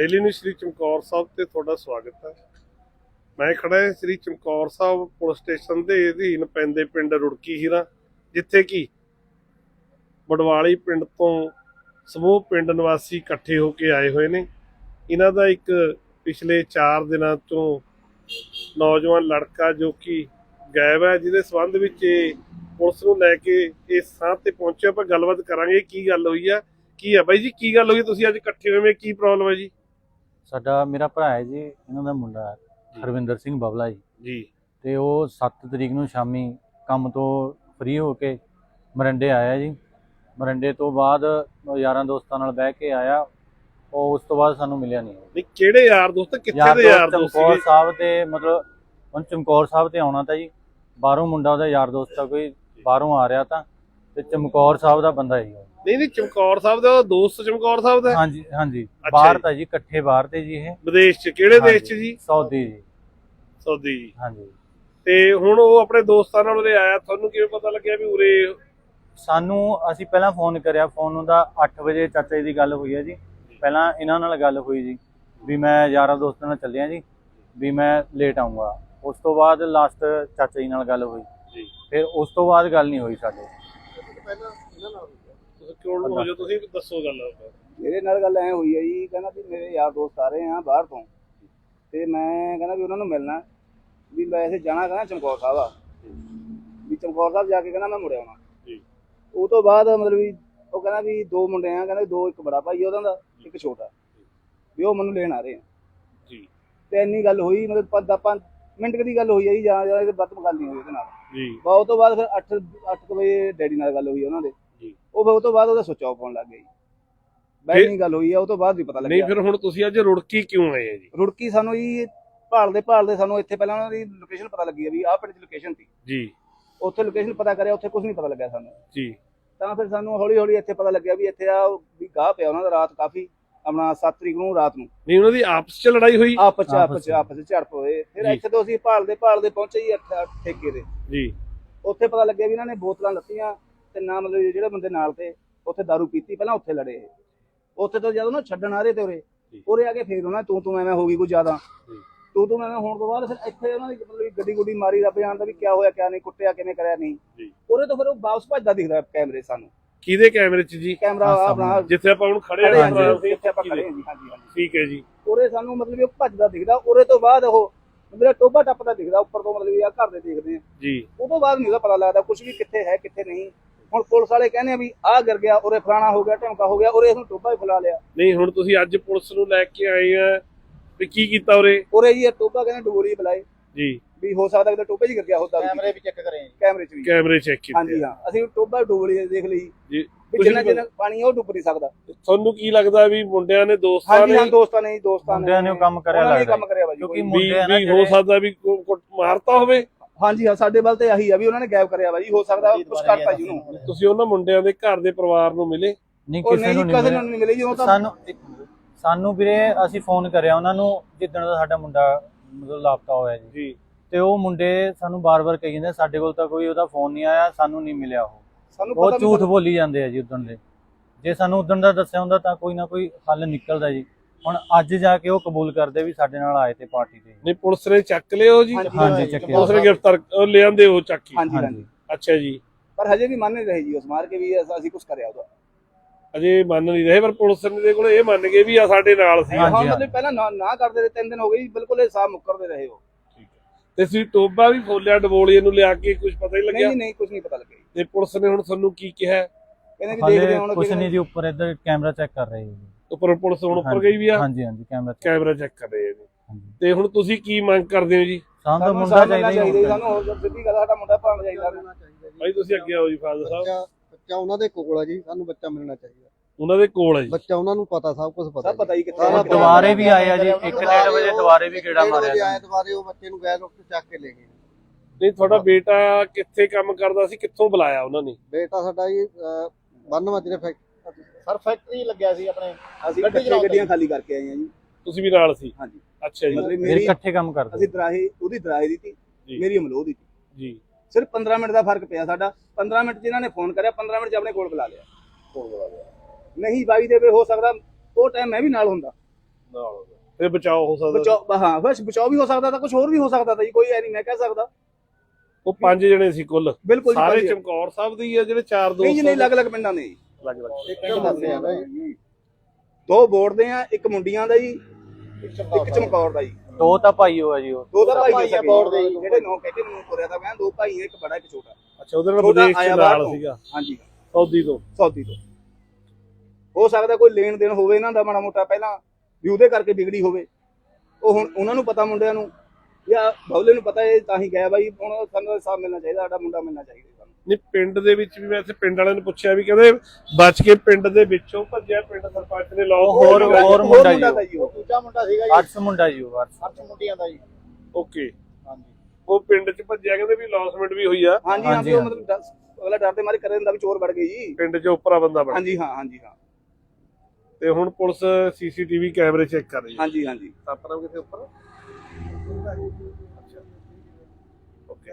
Daily news ਸ੍ਰੀ ਚਮਕੌਰ ਸਾਹਿਬ ਤੇ ਤੁਹਾਡਾ ਸਵਾਗਤ ਹੈ। ਮੈਂ ਖੜਾ ਹਾਂ ਸ੍ਰੀ ਚਮਕੌਰ ਸਾਹਿਬ ਪੁਲਿਸ ਸਟੇਸ਼ਨ ਦੇ ਅਧੀਨ ਪੈਂਦੇ ਪਿੰਡ ਰੁੜਕੀ ਹੀਰਾ, ਜਿੱਥੇ ਕਿ ਬੜਵਾਲੀ ਪਿੰਡ ਤੋਂ ਸਮੂਹ ਪਿੰਡ ਨਿਵਾਸੀ ਇਕੱਠੇ ਹੋ ਕੇ ਆਏ ਹੋਏ ਨੇ। ਇਹਨਾਂ ਦਾ ਇੱਕ ਪਿਛਲੇ 4 ਦਿਨਾਂ ਤੋਂ ਨੌਜਵਾਨ ਲੜਕਾ ਜੋ ਕਿ ਗਾਇਬ ਹੈ, ਜਿਹਦੇ ਸਬੰਧ ਵਿੱਚ ਇਹ ਪੁਲਿਸ ਨੂੰ ਲੈ ਕੇ ਇਸ ਥਾਂ ਤੇ ਪਹੁੰਚੇ। ਆਪਾਂ ਗੱਲਬਾਤ ਕਰਾਂਗੇ ਕੀ ਗੱਲ ਹੋਈ ਆ, ਕੀ ਆ ਬਾਈ ਜੀ, ਕੀ ਗੱਲ ਹੋਈ? ਤੁਸੀਂ ਅੱਜ ਇਕੱਠੇ ਹੋਏ ਕੀ ਪ੍ਰੋਬਲਮ ਹੈ ਜੀ? ਸਾਡਾ ਮੇਰਾ ਭਰਾ ਹੈ ਜੀ ਇਹਨਾਂ ਦਾ ਮੁੰਡਾ ਹੈ ਹਰਵਿੰਦਰ ਸਿੰਘ ਬਬਲਾ ਜੀ। ਜੀ। ਤੇ ਉਹ 7 ਤਰੀਕ ਨੂੰ ਸ਼ਾਮੀ ਕੰਮ ਤੋਂ ਫ੍ਰੀ ਹੋ ਕੇ ਮਰੰਡੇ ਆਇਆ ਜੀ। ਮਰੰਡੇ ਤੋਂ ਬਾਅਦ ਉਹ ਯਾਰਾਂ ਦੋਸਤਾਂ ਨਾਲ ਬਹਿ ਕੇ ਆਇਆ। ਉਹ ਉਸ ਤੋਂ ਬਾਅਦ ਸਾਨੂੰ ਮਿਲਿਆ ਨਹੀਂ। ਨਹੀਂ ਕਿਹੜੇ ਯਾਰ ਦੋਸਤ ਕਿੱਥੇ ਦੇ ਯਾਰ ਦੋਸਤ ਚਮਕੌਰ ਸੀਗੇ? ਸਾਹਿਬ ਤੇ ਮਤਲਬ ਉਹ ਚਮਕੌਰ ਸਾਹਿਬ ਤੇ ਆਉਣਾ ਤਾਂ ਜੀ ਬਾਹਰੋਂ ਮੁੰਡਾ ਉਹਦਾ ਯਾਰ ਦੋਸਤ ਆ ਕੋਈ ਬਾਹਰੋਂ ਆ ਰਿਹਾ ਤਾਂ। ਤੇ ਚਮਕੌਰ ਸਾਹਿਬ ਦਾ ਬੰਦਾ ਹੈ ਜੀ ਉਹ। ਨਹੀਂ ਨਹੀਂ ਚਮਕੌਰ ਸਾਹਿਬ ਦਾ ਦੋਸਤ ਚਮਕੌਰ ਸਾਹਿਬ ਦਾ ਹੈ? ਹਾਂਜੀ ਹਾਂਜੀ। ਅੱਛਾ ਬਾਹਰ ਜੀ। ਤਾਂ ਜੀ ਇਕੱਠੇ ਬਾਹਰ ਤੇ ਜੀ ਇਹ। ਵਿਦੇਸ਼ ਚ ਕਿਹੜੇ ਦੇਸ਼ ਚ ਹਾਂਜੀ, ਜੀ? ਸਾਊਦੀ ਜੀ। ਸਾਊਦੀ ਜੀ। ਹਾਂਜੀ। ਤੇ ਹੁਣ ਉਹ ਆਪਣੇ ਦੋਸਤਾਂ ਨਾਲ ਉਰੇ ਆਇਆ ਤੁਹਾਨੂੰ ਕਿਵੇਂ ਪਤਾ ਲੱਗਿਆ ਵੀ ਉਰੇ ਸਾਨੂੰ ਅਸੀਂ ਪਹਿਲਾਂ ਫੋਨ ਕਰਿਆ ਫੋਨ ਉਹਦਾ 8 ਵਜੇ ਚਾਚਾ ਦੀ ਗੱਲ ਹੋਈ ਹੈ ਜੀ। ਪਹਿਲਾਂ ਇਹਨਾਂ ਨਾਲ ਗੱਲ ਹੋਈ ਜੀ ਵੀ ਮੈਂ ਯਾਰਾਂ ਦੋਸਤਾਂ ਨਾਲ ਚੱਲਿਆ ਜੀ ਵੀ ਮੈਂ ਲੇਟ ਆਉਂਗਾ ਉਸ ਤੋਂ ਬਾਅਦ ਲਾਸਟ ਚਾਚਾ ਜੀ ਨਾਲ ਗੱਲ ਹੋਈ। ਜੀ। ਫਿਰ ਉਸ ਤੋਂ ਬਾਅਦ ਗੱਲ ਨਹੀਂ ਹੋਈ ਸਾਡੇ। ਤੁਸੀਂ ਕਿਉਂ ਨੂੰ ਹੋ ਜਾਓ? ਤੁਸੀਂ ਦੱਸੋ ਗੱਲ ਮੇਰੇ ਨਾਲ ਗੱਲ ਐ ਹੋਈ ਹੈ ਜੀ ਕਹਿੰਦਾ ਵੀ ਮੇਰੇ ਯਾਰ ਦੋਸਤ ਆ ਰਹੇ ਆ ਬਾਹਰ ਤੋਂ। ਤੇ ਮੈਂ ਕਹਿੰਦਾ ਵੀ ਉਹਨਾਂ ਨੂੰ ਮਿਲਣਾ। ਵੀ ਮੈਂ ਇੱਥੇ ਜਾਣਾ ਕਹਿੰਦਾ ਚਮਕੌਰ ਸਾਹਿਬ ਆ। ਵੀ ਚਮਕੌਰ ਸਾਹਿਬ ਜਾ ਕੇ ਕਹਿੰਦਾ ਮੈਂ ਮੁੜ ਆਉਣਾ। ਜੀ। ਉਹ ਤੋਂ ਬਾਅਦ ਮਤਲਬ ਵੀ ਉਹ ਕਹਿੰਦਾ ਵੀ ਦੋ ਮੁੰਡੇ ਆ ਕਹਿੰਦਾ ਦੋ ਇੱਕ ਬੜਾ ਭਾਈ ਉਹਦਾ ਦਾ ਇੱਕ ਛੋਟਾ। ਵੀ ਉਹ ਮੈਨੂੰ ਲੈਣ ਆ ਰਹੇ ਆ। ਜੀ। ਤੇ ਇੰਨੀ ਗੱਲ ਹੋਈ ਮਤਲਬ ਪੰਜ ਪੰਜ ਮਿੰਟ ਕੁ ਦੀ ਗੱਲ ਹੋਈ ਜੀ ਜਾਂ ਜਾਂ ਇਹਦੇ ਵੱਧ ਗੱਲ ਨਹੀਂ ਹੋਈ ਉਹਦੇ ਨਾਲ। ਜੀ। ਬਾ ਉਹ ਤੋਂ ਬਾਅਦ ਫਿਰ 8 8 ਵਜੇ ਡੈਡੀ ਨਾਲ ਗੱਲ ਹੋਈ ਉਹਨਾਂ ਦੇ। ਜੀ। ਉਹ ਫਿਰ ਉਹ ਤੋਂ ਬਾਅਦ ਉਹਦਾ ਸੁੱਚ ਆਫ ਹੋਣ ਲੱਗ ਗਿਆ ਜੀ। ਬੈਠ ਨਹੀਂ ਗੱਲ ਹੋਈ ਆ ਉਹ ਤੋਂ ਬਾਅਦ ਵੀ ਪਤਾ ਨਹੀਂ ਲੱਗਿਆ। ਫਿਰ ਹੁਣ ਤੁਸੀਂ ਅੱਜ ਰੁੜਕੀ ਕਿਉਂ ਆਏ ਆ ਜੀ? ਰੁੜਕੀ ਸਾਨੂੰ ਜੀ ਭਾਲਦੇ ਭਾਲਦੇ ਸਾਨੂੰ ਇੱਥੇ ਪਹਿਲਾਂ ਉਹਨਾਂ ਦੀ ਲੋਕੇਸ਼ਨ ਪਤਾ ਲੱਗੀ ਆ ਵੀ ਆਹ ਪਿੰਡ ਦੀ ਲੋਕੇਸ਼ਨ ਸੀ। ਜੀ। ਉੱਥੇ ਲੋਕੇਸ਼ਨ ਪਤਾ ਕਰਿਆ ਉੱਥੇ ਕੁਝ ਨਹੀਂ ਪਤਾ ਲੱਗਿਆ ਸਾਨੂੰ। ਜੀ। ਤਾਂ ਫਿਰ ਸਾਨੂੰ ਹੌਲੀ ਹੌਲੀ ਇੱਥੇ ਪਤਾ ਲੱਗਿਆ ਵੀ ਇੱਥੇ ਆ ਵੀ ਗਾਹ ਪਿਆ ਉਹਨਾਂ ਦਾ ਰਾਤ ਕਾਫੀ। ਆਪਣਾ 7 ਤਰੀਕ ਨੂੰ ਰਾਤ ਨੂੰ ਨਹੀਂ ਉਹਨਾਂ ਦੀ ਆਪਸ ਚ ਲੜਾਈ ਹੋਈ ਆਪਸ ਚ ਆਪਸ ਆਪਸ ਚ ਚ। ਆਪਸ ਚ ਝੜਪ ਹੋਏ ਫਿਰ। ਇੱਥੇ ਤੋਂ ਅਸੀਂ ਭਾਲਦੇ ਭਾਲਦੇ ਪਹੁੰਚੇ ਜੀ ਇੱਥੇ ਠੇਕੇ ਦੇ ਜੀ ਉੱਥੇ ਪਤਾ ਲੱਗਿਆ ਵੀ ਇਹਨਾਂ ਨੇ ਬੋਤਲਾਂ ਲੱਤੀਆਂ ਤੇ ਨਾ ਮਤਲਬ ਜਿਹੜੇ ਬੰਦੇ ਨਾਲ ਤੇ ਉੱਥੇ ਦਾਰੂ ਪੀਤੀ ਪਹਿਲਾਂ ਉੱਥੇ ਲੜੇ ਇਹ। ਉੱਥੇ ਤੋਂ ਜਦੋਂ ਨਾ ਛੱਡਣ ਆ ਰਹੇ ਤੇ ਉਰੇ ਜੀ। ਉਰੇ ਆ ਕੇ ਫੇਰ ਉਹਨਾਂ ਤੂੰ ਤੂੰ ਐਵੇਂ ਹੋ ਗਈ ਕੋਈ ਜ਼ਿਆਦਾ ਜੀ। ਤੂੰ ਤੂੰ ਐਵੇਂ ਹੋਣ ਤੋਂ ਬਾਅਦ ਫਿਰ ਇੱਥੇ ਉਹਨਾਂ ਦੀ ਮਤਲਬ ਵੀ ਗੱਡੀ ਗੁੱਡੀ ਮਾਰੀ ਰੱਬ ਜਾਣਦਾ ਵੀ ਕਿਆ ਹੋਇਆ ਕਿਆ ਨਹੀਂ ਕੁੱਟਿਆ ਕਿਵੇਂ ਕਰਿਆ ਨਹੀਂ ਜੀ। ਉਰੇ ਤੋਂ ਫਿਰ ਉਹ ਵਾਪਸ ਭੱਜਦਾ ਦਿਖਦਾ ਕੈਮਰੇ ਸਾਨੂੰ ਕਿਹਦੇ ਕੈਮਰੇ ਚ ਜੀ? ਕੈਮਰਾ ਆਪਣਾ ਜਿੱਥੇ ਆਪਾਂ ਹੁਣ ਖੜੇ ਹਾਂ ਹਾਂਜੀ। ਜੀ, ਇੱਥੇ ਆਪਾਂ ਖੜੇ ਹਾਂ ਜੀ ਹਾਂਜੀ ਹਾਂਜੀ। ਠੀਕ ਹੈ ਜੀ। ਉਰੇ ਸਾਨੂੰ ਮਤਲਬ ਉਹ ਭੱਜਦਾ ਦਿਖਦਾ ਉਰੇ ਤੋਂ ਬਾਅਦ ਉਹ ਮੇਰਾ ਟੋਬਾ ਟੱਪਦਾ ਦਿਖਦਾ ਉੱਪਰ ਤੋਂ ਮਤਲਬ ਆ ਘਰ ਦੇ ਦੇਖਦੇ ਆ ਜੀ। ਉਹ ਤੋਂ ਬਾਅਦ ਨਹੀਂ ਉਹਦਾ ਪਤਾ ਲੱਗਦਾ ਕੁਝ ਵੀ ਕਿੱਥੇ ਹੈ ਕਿੱਥੇ ਨਹੀਂ। ਹੁਣ ਪੁਲਿਸ ਵਾਲੇ ਕਹਿੰਦੇ ਆ ਵੀ ਆਹ ਗਿਰ ਗਿਆ ਉਰੇ ਫਲਾਣਾ ਹੋ ਗਿਆ ਢਮਕਾ ਹੋ ਗਿਆ ਉਰੇ ਇਹਨੂੰ ਟੋਬਾ ਹੀ ਫੁਲਾ ਲਿਆ। ਨਹੀਂ ਹੁਣ ਤੁਸੀਂ ਅੱਜ ਪੁਲਿਸ ਨੂੰ ਲੈ ਕੇ ਆਏ ਆ ਵੀ ਕੀ ਕੀਤਾ ਉਰੇ? ਉਰੇ ਜੀ ਇਹ ਟੋਬਾ ਕਹਿੰਦੇ ਡੋਰੀ ਬੁਲਾਏ ਜੀ। ਵੀ ਹੋ ਸਕਦਾ ਕਿ ਟੋਬੇ 'ਚ ਗਿਰ ਗਿਆ ਹੁੰਦਾ ਕੈਮਰੇ ਵੀ ਚੈੱਕ ਕਰੇ। ਕੈਮਰੇ 'ਚ ਵੀ। ਕੈਮਰੇ ਚੈੱਕ ਹਾਂਜੀ ਕੀਤੇ ਹਾਂ। ਅਸੀਂ ਟੋਬਾ ਡੋਬਲੀ ਦੇਖ ਲਈ ਜੀ ਵੀ ਜਿੰਨਾ ਜਿੰਨਾ ਪਾਣੀ ਉਹ ਡੁੱਬ ਨਹੀਂ ਸਕਦਾ। ਤੁਹਾਨੂੰ ਕੀ ਲੱਗਦਾ ਵੀ ਮੁੰਡਿਆਂ ਨੇ ਦੋਸਤਾਂ ਹਾਂਜੀ ਨੇ? ਹਾਂ ਦੋਸਤਾਂ ਨੇ ਜੀ, ਦੋਸਤਾਂ ਨੇ। ਮੁੰਡਿਆਂ ਨੇ ਉਹ ਕੰਮ ਕਰਿਆ ਲੱਗਦਾ ਕੰਮ ਕਰਿਆ ਵਾ ਜੀ ਕਿਉਂਕਿ ਕੋਈ। ਵੀ ਮੁੰਡੇ ਆ ਨਾ ਵੀ ਹੋ ਸਕਦਾ ਵੀ ਕੋ- ਕੋ- ਮਾਰਤਾ ਹੋਵੇ? ਹਾਂਜੀ ਹਾਂ ਸਾਡੇ ਵੱਲ ਤੇ ਆਹੀ ਆ ਵੀ ਉਹਨਾਂ ਨੇ ਗਾਇਬ ਕਰਿਆ ਵਾ ਜੀ ਹੋ ਸਕਦਾ ਕੁਝ ਕਰਤਾ ਜੀ ਉਹਨੂੰ। ਤੁਸੀਂ ਉਹਨਾਂ ਮੁੰਡਿਆਂ ਦੇ ਘਰ ਦੇ ਪਰਿਵਾਰ ਨੂੰ ਮਿਲੇ? ਨਹੀਂ ਕਿਸੇ ਨੂੰ ਨਹੀਂ ਕਦੇ ਮਿਲਿਆ। ਨੂੰ ਨਹੀਂ ਮਿਲੇ ਜੀ ਉਹ ਤਾਂ ਸਾਨੂੰ ਸਾਨੂੰ ਵੀਰੇ ਅਸੀਂ ਫੋਨ ਕਰਿਆ ਉਹਨਾਂ ਨੂੰ ਜਿੱਦਣ ਦਾ ਸਾਡਾ ਮੁੰਡਾ ਮਤਲਬ ਲਾਪਤਾ ਹੋਇਆ ਜੀ। ਜੀ। ਤੇ ਉਹ ਮੁੰਡੇ ਸਾਨੂੰ ਬਾਰ-ਬਾਰ ਕਹੀ ਜਾਂਦੇ ਸਾਡੇ ਕੋਲ ਤਾਂ ਕੋਈ ਉਹਦਾ ਫੋਨ ਨਹੀਂ ਆਇਆ ਸਾਨੂੰ ਨਹੀਂ ਮਿਲਿਆ ਉਹ। ਸਾਨੂੰ ਉਹ ਝੂਠ ਬੋਲੀ ਜਾਂਦੇ ਆ ਜੀ ਉਦੋਂ ਦੇ। ਜੇ ਸਾਨੂੰ ਉਦੋਂ ਦਾ ਦੱਸਿਆ ਹੁੰਦਾ ਤਾਂ ਕੋਈ ਨਾ ਕੋਈ ਹੱਲ ਨਿਕਲਦਾ ਜੀ। ਹੁਣ ਅੱਜ ਜਾ ਕੇ ਉਹ ਕਬੂਲ ਕਰਦੇ ਵੀ ਸਾਡੇ ਨਾਲ ਆਏ ਤੇ ਪਾਰਟੀ ਤੇ। ਨਹੀਂ ਪੁਲਿਸ ਨੇ ਚੱਕ ਲਿਓ ਜੀ? ਹਾਂਜੀ, ਚੱਕਿਆ। ਪੁਲਿਸ ਨੇ ਗ੍ਰਿਫਤਾਰ ਉਹ ਲਿਆਂਦੇ ਉਹ ਚੱਕੀ ਹਾਂਜੀ ਹਾਂਜੀ। ਹਾਂਜੀ। ਅੱਛਾ ਜੀ। ਪਰ ਹਜੇ ਵੀ ਮੰਨ ਨਹੀਂ ਰਹੇ ਜੀ ਉਸ ਮਾਰ ਕੇ ਵੀ ਅਸ- ਕੁਝ ਕਰਿਆ ਉਹਦਾ। ਅਜੇ ਮੰਨ ਨਹੀਂ ਰਹੇ ਪਰ ਪੁਲਿਸ ਦੇ ਕੋਲ ਇਹ ਮੰਨ ਗਏ ਵੀ ਆ ਸਾਡੇ ਨਾਲ ਸੀ। ਹਾਂ। ਮਤਲਬ ਪਹਿਲਾਂ ਨਾ ਨਾ ਕਰਦੇ ਰਹੇ ਤਿੰਨ ਦਿਨ ਹੋ ਗਏ ਬਿਲਕੁਲ ਇਹ ਸਾਹ ਮੁੱਕਰਦੇ ਰਹੇ ਹੋ ਤੇ ਤੁਸੀਂ ਟੋਬਾ ਵੀ ਫੋਲਿਆ ਡਬੋਲੀਏ ਨੂੰ ਲਿਆ ਕੇ ਕੁਝ ਪਤਾ ਹੀ ਨਹੀਂ ਲੱਗਿਆ? ਜੀ ਨਹੀਂ ਕੁਝ ਨਹੀਂ ਪਤਾ ਲੱਗਿਆ ਜੀ। ਤੇ ਪੁਲਿਸ ਨੇ ਹੁਣ ਤੁਹਾਨੂੰ ਕੀ ਕਿਹਾ? ਕਹਿੰਦੇ ਵੀ ਦੇਖਦੇ ਹੁਣ ਕਿਹਨੇ- ਨਹੀਂ ਜੀ ਉੱਪਰ ਇੱਧਰ ਕੈਮਰਾ ਚੈੱਕ ਕਰ ਰਹੇ ਜੀ। ਉੱਪਰ ਪੁਲਿਸ ਹੁਣ ਉੱਪਰ ਗਈ ਵੀ ਆ? ਹਾਂਜੀ ਹਾਂਜੀ ਕੈਮਰਾ ਕੈਮਰਾ ਚੈੱਕ ਕਰ ਰਹੇ ਹਾਂਜੀ। ਤੇ ਹੁਣ ਤੁਸੀਂ ਕੀ ਮੰਗ ਕਰਦੇ ਹੋ ਜੀ? ਸਾਨੂੰ ਮੁੰਡਾ ਚਾਹੀਦਾ ਹੀ ਜੀ। ਸਾਨੂੰ ਹੋਰ ਸਿੱਧੀ ਗੱਲ ਸਾਡਾ ਮੁੰਡਾ ਭਾਣ ਚਾਹੀਦਾ ਭਾਈ ਤੁਸੀਂ ਅੱਗੇ ਆਓ ਜੀ ਫਾਦਰ ਸਾਹਿਬ। ਬੱਚਾ ਬੱਚਾ ਉਹਨਾਂ ਦੇ ਕੋਲ ਆ ਜੀ ਸਾਨੂੰ ਬੱਚਾ ਮਿਲਣਾ ਚਾਹੀਦਾ। ਉਹਨਾਂ ਦੇ ਕੋਲ ਹੈ ਜੀ। ਬੱਚਾ ਉਹਨਾਂ ਨੂੰ ਪਤਾ ਸਭ ਕੁਝ ਪਤਾ ਸਭ ਪਤਾ ਹੀ ਕਿੱਥੇ। ਦੁਬਾਰੇ ਵੀ ਆਏ ਆ ਜੀ 1:30 ਵਜੇ ਦੁਬਾਰੇ ਵੀ ਗੇੜਾ ਮਾਰਿਆ ਆਏ ਦੁਬਾਰੇ ਉਹ ਬੱਚੇ ਨੂੰ ਗੈਰ ਉੱਤੇ ਚੱਕ ਕੇ ਲੈ ਗਏ। ਨਹੀਂ ਤੁਹਾਡਾ ਬੇਟਾ ਕਿੱਥੇ ਕੰਮ ਕਰਦਾ ਸੀ ਕਿੱਥੋਂ ਬੁਲਾਇਆ ਉਹਨਾਂ ਨੇ? ਬੇਟਾ ਸਾਡਾ ਜੀ ਬੰਨ ਮਾਜਰੇ ਫੈਕਟਰੀ ਸਰ ਫੈਕਟਰੀ ਲੱਗਿਆ ਸੀ ਆਪਣੇ। ਅਸੀਂ ਗੱਡੀ ਗੱਡੀ ਚਲਾਉਂਦੇ ਗੱਡੀਆਂ ਖਾਲੀ ਕਰਕੇ ਆਏ ਹਾਂ ਜੀ। ਤੁਸੀਂ ਵੀ ਨਾਲ ਸੀ? ਹਾਂਜੀ। ਅੱਛਾ ਜੀ। ਮੇਰੀ ਇਕੱਠੇ ਕੰਮ ਕਰਦੇ ਅਸੀਂ ਦਰਾਹੇ ਉਹਦੀ ਦਰਾਹੇ ਦੀ ਸੀ ਜੀ। ਮੇਰੀ ਅਮਲੋਹ ਦੀ ਸੀ। ਜੀ। ਸਿਰਫ 15 ਮਿੰਟ ਦਾ ਫ਼ਰਕ ਪਿਆ ਸਾਡਾ। 15 ਮਿੰਟ ਇਹਨਾਂ ਨੇ ਫੋਨ ਕਰਿਆ 15 ਮਿੰਟ 'ਚ ਆਪਣੇ ਕੋਲ ਬੁਲਾ ਲਿਆ। ਨਹੀਂ ਬਾਈ ਦੇ ਵੇ ਹੋ ਸਕਦਾ ਉਹ ਟਾਈਮ ਮੈਂ ਵੀ ਨਾਲ ਹੁੰਦਾ। ਨਾਲ ਤੇ ਬਚਾਓ ਹੋ ਸਕਦਾ ਬਚਾਓ ਹਾਂ ਬਸ ਬਚਾਓ ਵੀ ਹੋ ਸਕਦਾ ਤਾਂ ਕੁਝ ਹੋਰ ਵੀ ਹੋ ਸਕਦਾ ਤਾਂ ਜੀ ਕੋਈ ਐ ਨਹੀਂ ਮੈਂ ਕਹਿ ਸਕਦਾ। ਉਹ ਪੰਜ ਜਣੇ ਸੀ ਕੁੱਲ। ਬਿਲਕੁਲ ਸਾਰੇ। ਚਮਕੌਰ ਸਾਹਿਬ ਦੇ ਹੀ ਆ ਜਿਹੜੇ ਚਾਰ ਦੋਸਤ ਨਹੀਂ ਨਹੀਂ ਅਲੱਗ-ਅਲੱਗ ਪਿੰਡਾਂ ਦੇ ਆ। ਦੋ ਬੋਰਡ ਦੇ ਆ ਇੱਕ ਮੁੰਡੀਆਂ ਦਾ ਜੀ ਇੱਕ ਚਮਕੌਰ ਦਾ ਜੀ। ਦੋ ਤਾਂ ਭਾਈ ਹੋਆ ਜੀ ਉਹ। ਦੋ ਤਾਂ ਭਾਈ ਆ ਆ ਬੋਰਡ ਦੇ। ਜਿਹੜੇ ਨੌ ਕਹਿੰਦੇ ਨੂੰ ਤੁਰਿਆ ਤਾਂ ਮੈਂ ਦੋ ਭਾਈ ਆ ਇੱਕ ਬੜਾ ਇੱਕ ਛੋਟਾ। ਅੱਛਾ ਉਹਦੇ ਨਾਲ ਬਾਹਰ ਨਾਲ। ਸੀਗਾ। ਹਾਂਜੀ। ਸੌਦੀ ਤੋਂ। ਸੌਦੀ ਤੋਂ। ਹੋ ਸਕਦਾ ਕੋਈ ਲੈਣ ਦੇਣ ਹੋਵੇ ਇਹਨਾਂ ਦਾ ਮਾੜਾ ਮੋਟਾ ਪਹਿਲਾਂ ਵੀ ਉਹਦੇ ਕਰਕੇ ਵਿਗੜੀ ਹੋਵੇ। ਉਹ ਹੁਣ ਉਹਨਾਂ ਨੂੰ ਪਤਾ ਮੁੰਡਿਆਂ ਨੂੰ ਜਾਂ ਬੌਲੇ ਨੂੰ ਪਤਾ ਇਹ ਤਾਂ ਹੀ ਗਿਆ ਬਾਈ ਹੁਣ ਸਾਨੂੰ ਸਾਹ ਮਿਲਣਾ ਚਾਹੀਦਾ ਸਾਡਾ ਮੁੰਡਾ ਮਿਲਣਾ ਚਾਹੀਦਾ ਨਹੀਂ ਪਿੰਡ ਦੇ ਵਿੱਚ ਵੀ ਵੈਸੇ ਪਿੰਡ ਵਾਲਿਆਂ ਨੇ ਪੁੱਛਿਆ ਵੀ ਕਹਿੰਦੇ ਬਚ ਕੇ ਪਿੰਡ ਦੇ ਵਿੱਚੋਂ ਭੱਜਿਆ ਪਿੰਡ ਸਰਪੰਚ ਨੇ ਲੌਕ ਹੋਰ- ਹੋਰ ਮੁੰਡਾ ਜੀ ਉਹ। ਦੂਜਾ ਮੁੰਡਾ ਸੀਗਾ ਜੀ। ਅਰਸ਼ ਮੁੰਡਾ ਜੀ ਉਹ ਅਰਸ਼। ਅਰਸ਼ ਮੁੰਡਿਆਂ ਦਾ ਜੀ। ਓਕੇ। ਹਾਂਜੀ। ਉਹ ਪਿੰਡ ਚ ਭੱਜਿਆ ਕਹਿੰਦੇ ਵੀ ਲੌਸਮੈਂਟ ਵੀ ਹੋਈ ਆ। ਹਾਂਜੀ ਹਾਂਜੀ। ਮਤਲਬ ਅਗਲਾ ਡਰ ਦੇ ਮਾਰੇ ਕਰੇ ਦਿੰਦਾ ਵੀ ਚੋਰ ਵੜ ਗਏ ਜੀ। ਪਿੰਡ ਚ ਉੱਪਰਾ ਬੰਦਾ ਬਣ ਹਾਂਜੀ ਹਾਂ ਹਾਂਜੀ ਹਾਂ। ਤੇ ਹੁਣ ਪੁਲਿਸ ਸੀਸੀਟੀਵੀ ਕੈਮਰੇ ਚੈੱਕ ਕਰ ਰਹੀ ਹੈ। ਹਾਂਜੀ ਹਾਂਜੀ। ਸਤਨਾਮ ਕਿਤੇ ਉੱਪਰ? ਅੱਛਾ। ਓਕੇ।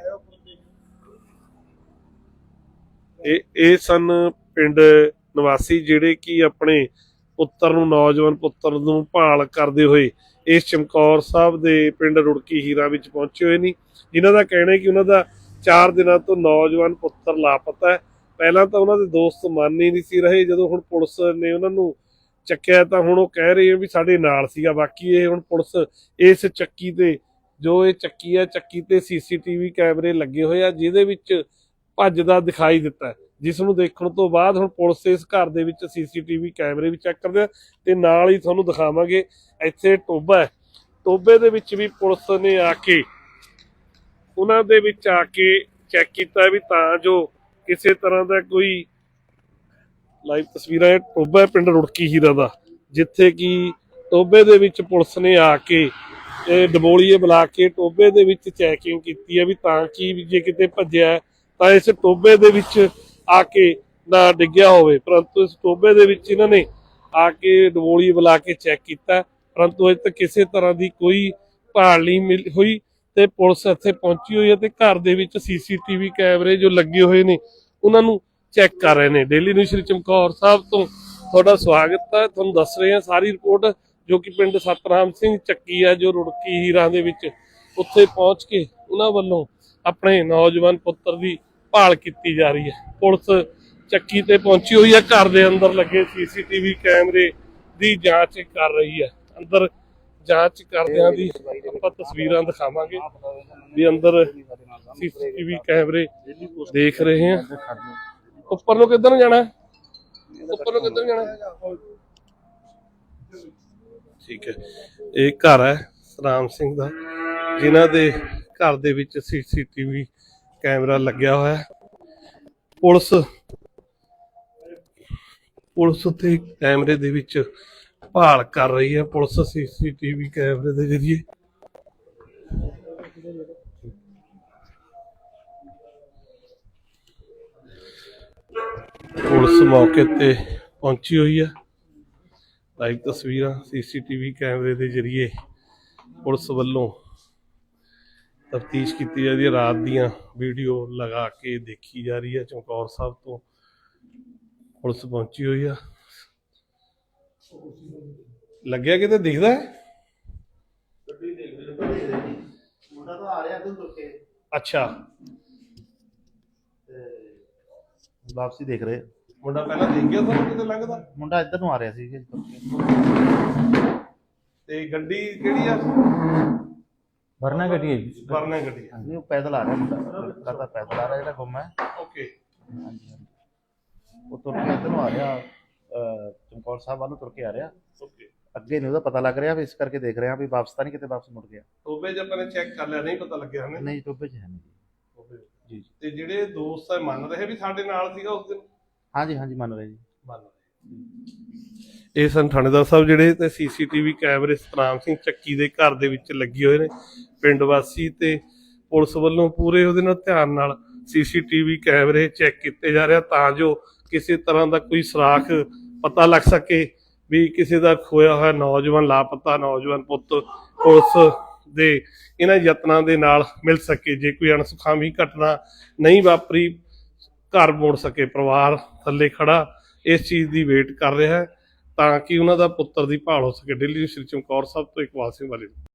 ਇਹ ਇਹ ਸਨ ਪਿੰਡ ਨਿਵਾਸੀ ਜਿਹੜੇ ਕਿ ਆਪਣੇ ਪੁੱਤਰ ਨੂੰ ਨੌਜਵਾਨ ਪੁੱਤਰ ਨੂੰ ਭਾਲ ਕਰਦੇ ਹੋਏ ਇਸ ਚਮਕੌਰ ਸਾਹਿਬ ਦੇ ਪਿੰਡ ਰੁੜਕੀ ਹੀਰਾ ਵਿੱਚ ਪਹੁੰਚੇ ਹੋਏ ਨੇ। ਜਿਨ੍ਹਾਂ ਦਾ ਕਹਿਣਾ ਹੈ ਕਿ ਉਹਨਾਂ ਦਾ 4 ਦਿਨਾਂ ਤੋਂ ਨੌਜਵਾਨ ਪੁੱਤਰ ਲਾਪਤਾ ਹੈ। ਪਹਿਲਾਂ ਤਾਂ ਉਹਨਾਂ ਦੇ ਦੋਸਤ ਮੰਨ ਹੀ ਨਹੀਂ ਸੀ ਰਹੇ। ਜਦੋਂ ਹੁਣ ਪੁਲਿਸ ਨੇ ਉਹਨਾਂ ਨੂੰ ਚੱਕਿਆ ਤਾਂ ਹੁਣ ਉਹ ਕਹਿ ਰਹੇ ਆ ਵੀ ਸਾਡੇ ਨਾਲ ਸੀਗਾ, ਬਾਕੀ ਇਹ ਹੁਣ ਪੁਲਿਸ ਇਸ ਚੱਕੀ ਤੇ, ਜੋ ਇਹ ਚੱਕੀ ਹੈ, ਚੱਕੀ ਤੇ ਸੀਸੀਟੀਵੀ ਕੈਮਰੇ ਲੱਗੇ ਹੋਏ ਆ, ਜਿਹਦੇ ਵਿੱਚ ਭੱਜਦਾ ਦਿਖਾਈ ਦਿੱਤਾ ਜਿਸ ਨੂੰ ਦੇਖਣ ਤੋਂ ਬਾਅਦ ਹੁਣ ਪੁਲਿਸ ਇਸ ਘਰ ਦੇ ਵਿੱਚ ਸੀਸੀਟੀਵੀ ਕੈਮਰੇ ਵੀ ਚੈੱਕ ਕਰਦੇ ਆ ਤੇ ਨਾਲ ਹੀ ਤੁਹਾਨੂੰ ਦਿਖਾਵਾਂਗੇ, ਇੱਥੇ ਟੋਬਾ ਹੈ। ਟੋਬੇ ਦੇ ਵਿੱਚ ਵੀ ਪੁਲਿਸ ਨੇ ਆ ਕੇ, ਉਹਨਾਂ ਦੇ ਵਿੱਚ ਆ ਕੇ ਚੈੱਕ ਕੀਤਾ ਵੀ ਤਾਂ ਜੋ ਕਿਸੇ ਤਰ੍ਹਾਂ ਦਾ ਕੋਈ ਲਾਈਵ ਤਸਵੀਰਾਂ, ਇਹ ਟੋਬਾ ਪਿੰਡ ਰੁੜਕੀ ਹੀਰਾ ਦਾ, ਜਿੱਥੇ ਕਿ ਟੋਬੇ ਦੇ ਵਿੱਚ ਪੁਲਿਸ ਨੇ ਆ ਕੇ ਇਹ ਡਬੋਲੀਏ ਬੁਲਾ ਕੇ ਟੋਬੇ ਦੇ ਵਿੱਚ ਚੈਕਿੰਗ ਕੀਤੀ ਹੈ ਵੀ ਤਾਂ ਕਿ ਜੇ ਕਿਤੇ ਭੱਜਿਆ ਤਾਂ ਇਸ ਟੋਬੇ ਦੇ ਵਿੱਚ ਆ ਕੇ ਨਾ ਡਿੱਗਿਆ ਹੋਵੇ। ਪਰੰਤੂ ਇਸ ਟੋਬੇ ਦੇ ਵਿੱਚ ਇਹਨਾਂ ਨੇ ਆ ਕੇ ਡਬੋਲੀ ਬੁਲਾ ਕੇ ਚੈੱਕ ਕੀਤਾ ਪਰੰਤੂ ਅਜੇ ਤੱਕ ਕਿਸੇ ਤਰ੍ਹਾਂ ਦੀ ਕੋਈ ਭਾਲ ਨਹੀਂ ਮਿਲ ਹੋਈ ਤੇ ਪੁਲਿਸ ਇੱਥੇ ਪਹੁੰਚੀ ਹੋਈ ਹੈ ਤੇ ਘਰ ਦੇ ਵਿੱਚ ਸੀਸੀਟੀਵੀ ਕੈਮਰੇ ਜੋ ਲੱਗੇ ਹੋਏ ਨੇ, ਉਹਨਾਂ ਨੂੰ ਚੈੱਕ ਕਰ ਰਹੇ ਨੇ। ਡੇਲੀ ਨਿਊਜ਼ ਸ਼੍ਰੀ ਚਮਕੌਰ ਸਾਹਿਬ ਤੋਂ ਤੁਹਾਡਾ ਸਵਾਗਤ ਹੈ। ਤੁਹਾਨੂੰ ਦੱਸ ਰਹੇ ਹਾਂ ਸਾਰੀ ਰਿਪੋਰਟ ਜੋ ਕਿ ਪਿੰਡ ਸਤਨਾਮ ਸਿੰਘ ਚੱਕੀ ਹੈ, ਜੋ ਰੁੜਕੀ ਹੀਰਾਂ ਦੇ ਵਿੱਚ ਉੱਥੇ ਪਹੁੰਚ ਕੇ ਉਹਨਾਂ ਵੱਲੋਂ ਆਪਣੇ ਨੌਜਵਾਨ ਪੁੱਤਰ ਦੀ ਭਾਲ ਕੀਤੀ ਜਾ ਰਹੀ ਹੈ। ਪੁਲਿਸ ਚੱਕੀ ਤੇ ਪਹੁੰਚੀ ਹੋਈ ਹੈ। ਘਰ ਦੇ ਅੰਦਰ ਲੱਗੇ ਸੀਸੀਟੀਵੀ ਕੈਮਰੇ ਦੀ ਜਾਂਚ ਕਰ ਰਹੀ ਹੈ। ਅੰਦਰ ਜਾਂਚ ਕਰਦਿਆਂ ਦੀ ਆਪਾਂ ਤਸਵੀਰਾਂ ਦਿਖਾਵਾਂਗੇ ਵੀ ਅੰਦਰ ਸੀਸੀਟੀਵੀ ਕੈਮਰੇ ਦੇਖ ਰਹੇ ਹਾਂ। ਉੱਪਰ ਨੂੰ ਕਿੱਧਰ ਨੂੰ ਜਾਣਾ? ਹੈ? ਉੱਪਰ ਨੂੰ ਕਿੱਧਰ ਨੂੰ ਜਾਣਾ? ਹੈ? ਠੀਕ ਹੈ। ਇਹ ਘਰ ਹੈ, ਰਾਮ ਸਿੰਘ ਦਾ। ਜਿਨ੍ਹਾਂ ਦੇ ਘਰ ਦੇ ਵਿੱਚ ਸੀਸੀਟੀਵੀ ਕੈਮਰਾ ਲੱਗਿਆ ਹੋਇਆ ਹੈ। ਪੁਲਿਸ ਪੁਲਿਸ ਉੱਤੇ ਕੈਮਰੇ ਦੇ ਵਿੱਚ ਭਾਲ ਕਰ ਰਹੀ ਹੈ। ਪੁਲਿਸ ਸੀਸੀਟੀਵੀ ਕੈਮਰੇ ਦੇ ਜ਼ਰੀਏ। ਪੁਲਿਸ ਮੌਕੇ ਤੇ ਪਹੁੰਚੀ ਹੋਈ ਹੈ ਲਾਈਵ ਤਸਵੀਰਾਂ ਸੀਸੀਟੀਵੀ ਕੈਮਰੇ ਦੇ ਜ਼ਰੀਏ ਪੁਲਿਸ ਵੱਲੋਂ ਤਫਤੀਸ਼ ਕੀਤੀ ਜਾ ਰਹੀ ਹੈ। ਰਾਤ ਦੀਆਂ ਵੀਡੀਓ ਲਗਾ ਕੇ ਦੇਖੀ ਜਾ ਰਹੀ ਹੈ। ਚਮਕੌਰ ਸਾਹਿਬ ਤੋਂ ਪੁਲਿਸ ਪਹੁੰਚੀ ਹੋਈ ਆ। ਲੱਗਿਆ ਕਿਤੇ? ਦਿਖਦਾ ਹੈ? ਮੁੰਡਾ ਤਾਂ ਆ ਰਿਹਾ ਤੂੰ ਤੁਰ ਕੇ। ਅੱਛਾ। ਵਾਪਸੀ ਦੇਖ ਰਹੇ ਮੁੰਡਾ ਪਹਿਲਾਂ ਦੇਖ ਗਿਆ ਤੁਹਾਨੂੰ ਕਿਤੇ ਲੱਗਦਾ? ਮੁੰਡਾ ਇੱਧਰ ਨੂੰ ਆ ਰਿਹਾ ਸੀ ਜੀ। ਤੇ ਗੱਡੀ ਕਿਹੜੀ ਆ? ਵਰਨਾ ਗੱਡੀ ਹੈ ਜੀ। ਵਰਨਾ ਗੱਡੀ ਆ। ਨਹੀਂ ਉਹ ਪੈਦਲ ਆ ਰਿਹਾ ਮੁੰਡਾ। ਲੜਕਾ ਤਾਂ ਪੈਦਲ ਆ ਰਿਹਾ ਜਿਹੜਾ ਗੁੰਮ ਹੈ। ਓਕੇ। ਹਾਂਜੀ ਹਾਂਜੀ। ਉਹ ਤੁਰ ਕੇ ਇੱਧਰ ਨੂੰ ਆ ਰਿਹਾ ਅਹ, ਚਮਕੌਰ ਸਾਹਿਬ ਵੱਲ ਨੂੰ ਤੁਰ ਕੇ ਆ ਰਿਹਾ। ਓਕੇ। ਅੱਗੇ ਨਹੀਂ ਉਹਦਾ ਪਤਾ ਲੱਗ ਰਿਹਾ ਵੀ ਇਸ ਕਰਕੇ ਦੇਖ ਰਹੇ ਹਾਂ ਵੀ ਵਾਪਸ ਤਾਂ ਨਹੀਂ ਕਿਤੇ ਵਾਪਸ ਮੁੜ ਗਿਆ। ਟੋਬੇ ਜੇ ਆਪਾਂ ਨੇ ਚੈੱਕ ਕਰ ਲਿਆ ਨਹੀਂ ਪਤਾ ਲੱਗਿਆ ਹਨੇ? ਨਹੀਂ ਟੋਬੇ 'ਚ ਹੈ ਨਹੀਂ। ਜੀ ਜੀ ਜੀ। ਤੇ ਜਿਹੜੇ ਦੋਸਤ ਆ ਮੰਨ ਰਹੇ ਵੀ ਸਾਡੇ ਨਾਲ ਸੀਗਾ ਉਸ ਦਿਨ? ਹਾਂਜੀ ਹਾਂਜੀ ਮੰਨ ਰਹੇ ਜੀ। ਮੰਨ ਰਹੇ। ਇਹ ਸਨ ਥਾਣੇਦਾਰ ਸਾਹਿਬ ਜਿਹੜੇ ਤੇ ਸੀਸੀਟੀਵੀ ਕੈਮਰੇ ਸਤਨਾਮ ਸਿੰਘ ਚੱਕੀ ਦੇ ਘਰ ਦੇ ਵਿੱਚ ਲੱਗੇ ਹੋਏ ਨੇ ਪਿੰਡ ਵਾਸੀ ਤੇ ਪੁਲਿਸ ਵੱਲੋਂ ਪੂਰੇ ਉਹਦੇ ਨਾਲ ਧਿਆਨ ਨਾਲ ਸੀਸੀਟੀਵੀ ਕੈਮਰੇ ਚੈੱਕ ਕੀਤੇ ਜਾ ਰਿਹਾ ਤਾਂ ਜੋ ਕਿਸੇ ਤਰ੍ਹਾਂ ਦਾ ਕੋਈ ਸੁਰਾਖ ਪਤਾ ਲੱਗ ਸਕੇ ਵੀ ਕਿਸੇ ਦਾ ਖੋਇਆ ਹੋਇਆ ਨੌਜਵਾਨ ਲਾਪਤਾ ਨੌਜਵਾਨ ਪੁੱਤ ਪੁਲਿਸ ਦੇ ਇਹਨਾਂ ਯਤਨਾਂ ਦੇ ਨਾਲ ਮਿਲ ਸਕੇ, ਜੇ ਕੋਈ ਅਣਸੁਖਾਵੀ ਘਟਨਾ ਨਹੀਂ ਵਾਪਰੀ, ਘਰ ਮੋੜ ਸਕੇ, ਪਰਿਵਾਰ ਥੱਲੇ ਖੜਾ, ਇਸ ਚੀਜ਼ ਦੀ ਵੇਟ ਕਰ ਰਿਹਾ ਹੈ ਤਾਂ ਕਿ ਉਹਨਾਂ ਦਾ ਪੁੱਤਰ ਦੀ ਭਾਲ ਹੋ ਸਕੇ। ਦਿੱਲੀ ਸ਼੍ਰੀ ਚਮਕੌਰ ਸਾਹਿਬ ਤੋਂ ਇਕਵਾਲ ਸਿੰਘ ਵਾਲੀ